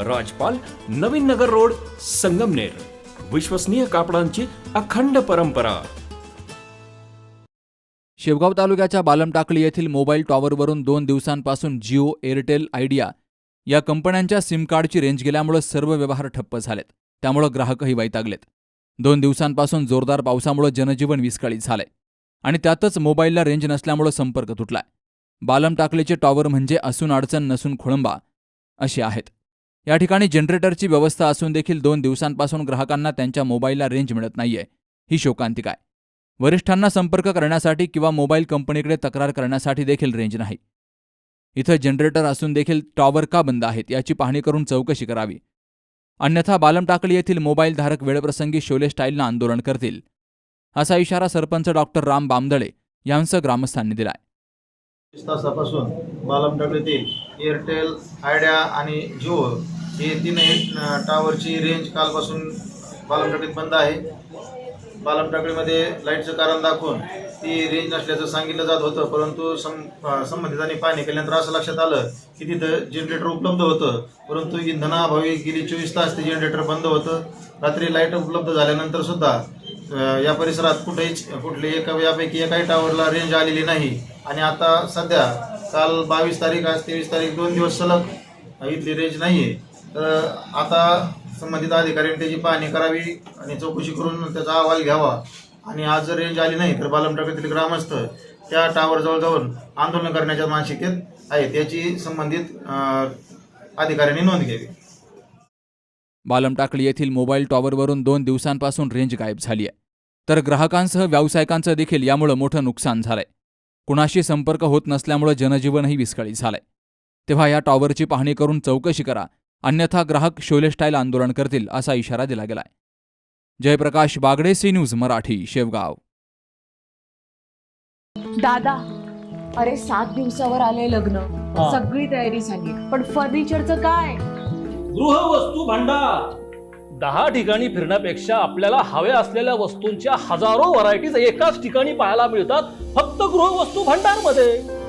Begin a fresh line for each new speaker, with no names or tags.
राजपाल Navin Nagar road Sangamner. विश्वसनीय कापडांची अखंड परंपरा.
शेवगाव तालुक्याच्या बालमटाकळी येथील मोबाईल टॉवरवरून दोन दिवसांपासून जिओ एअरटेल आयडिया या कंपन्यांच्या सिम कार्डची रेंज गेल्यामुळे सर्व व्यवहार ठप्प झालेत. त्यामुळे ग्राहकही वैतागलेत. दोन दिवसांपासून जोरदार पावसामुळे जनजीवन विस्कळीत झालंय. आणि त्यातच मोबाईलला रेंज नसल्यामुळे संपर्क तुटलाय. बालम टाकलीचे टॉवर म्हणजे असून अडचण नसून खोळंबा अशी आहेत. या ठिकाणी जनरेटरची व्यवस्था असून देखील दोन दिवसांपासून ग्राहकांना त्यांच्या मोबाईलला रेंज मिळत नाहीये. ही शोकांतिक आहे. वरिष्ठांना संपर्क करण्यासाठी किंवा मोबाईल कंपनीकडे तक्रार करण्यासाठी देखील रेंज नाही. इथं जनरेटर असून देखील टॉवर का बंद आहेत याची पाहणी करून चौकशी करावी. अन्यथा बालमटाकळी येथील मोबाईल धारक वेळप्रसंगी शोले स्टाईलनं आंदोलन करतील. असा इशारा सरपंच डॉक्टर राम बामदळे यांचं ग्रामस्थांनी दिलाय.
आहे तासापासून बालमटाकळीतील एअरटेल आयडिया आणि जिओ हे तीनही टावरची रेंज कालपासून बालमटाकडीत बंद आहे. बालमटाकडीमध्ये लाईटचं कारण दाखवून ती रेंज नसल्याचं सांगितलं जात होतं. परंतु सं संबंधितांनी पाहणी केल्यानंतर असं लक्षात आलं की तिथं जनरेटर उपलब्ध होतं. परंतु इंधनाअभावी गेली चोवीस तास ते जनरेटर बंद होतं. रात्री लाइट उपलब्ध झाल्यानंतर सुद्धा या परिसरात कुठेच कुठली एका यापैकी एकाही टावरला रेंज आलेली नाही. आणि आता सध्या काल बावीस तारीख आज तेवीस तारीख दोन दिवस सलग इथली रेंज नाही आहे तर आता संबंधित अधिकाऱ्यांनी त्याची पाहणी करावी आणि चौकशी करून त्याचा अहवाल घ्यावा. आणि आज जर रेंज आली नाही तर बालमटाकडील ग्रामस्थ त्या टावरजवळ जाऊन आंदोलन करण्याच्या मानसिकतेत आहेत याची संबंधित अधिकाऱ्यांनी नोंद घ्यावी.
बालमटाकळी येथील मोबाईल टॉवरवरून दोन दिवसांपासून रेंज गायब झाली आहे. तर ग्राहकांसह व्यावसायिकांचं देखील यामुळं मोठं नुकसान झालंय. कुणाशी संपर्क होत नसल्यामुळं जनजीवनही विस्कळीत झालंय. तेव्हा या टॉवरची पाहणी करून चौकशी करा अन्यथा ग्राहक शोले स्टाईल आंदोलन करतील असा इशारा दिला गेलाय. Jayprakash Bagade C news Marathi Shevgaon.
दादा अरे सात दिवसावर आले लग्न.
हा.
सगळी तयारी झाली. पण फर्निचरचं काय?
गृहवस्तू भांडार. दहा ठिकाणी फिरण्यापेक्षा आपल्याला हव्या असलेल्या वस्तूंच्या हजारो व्हरायटीज एकाच ठिकाणी पाहायला मिळतात फक्त गृहवस्तू भांडारमध्ये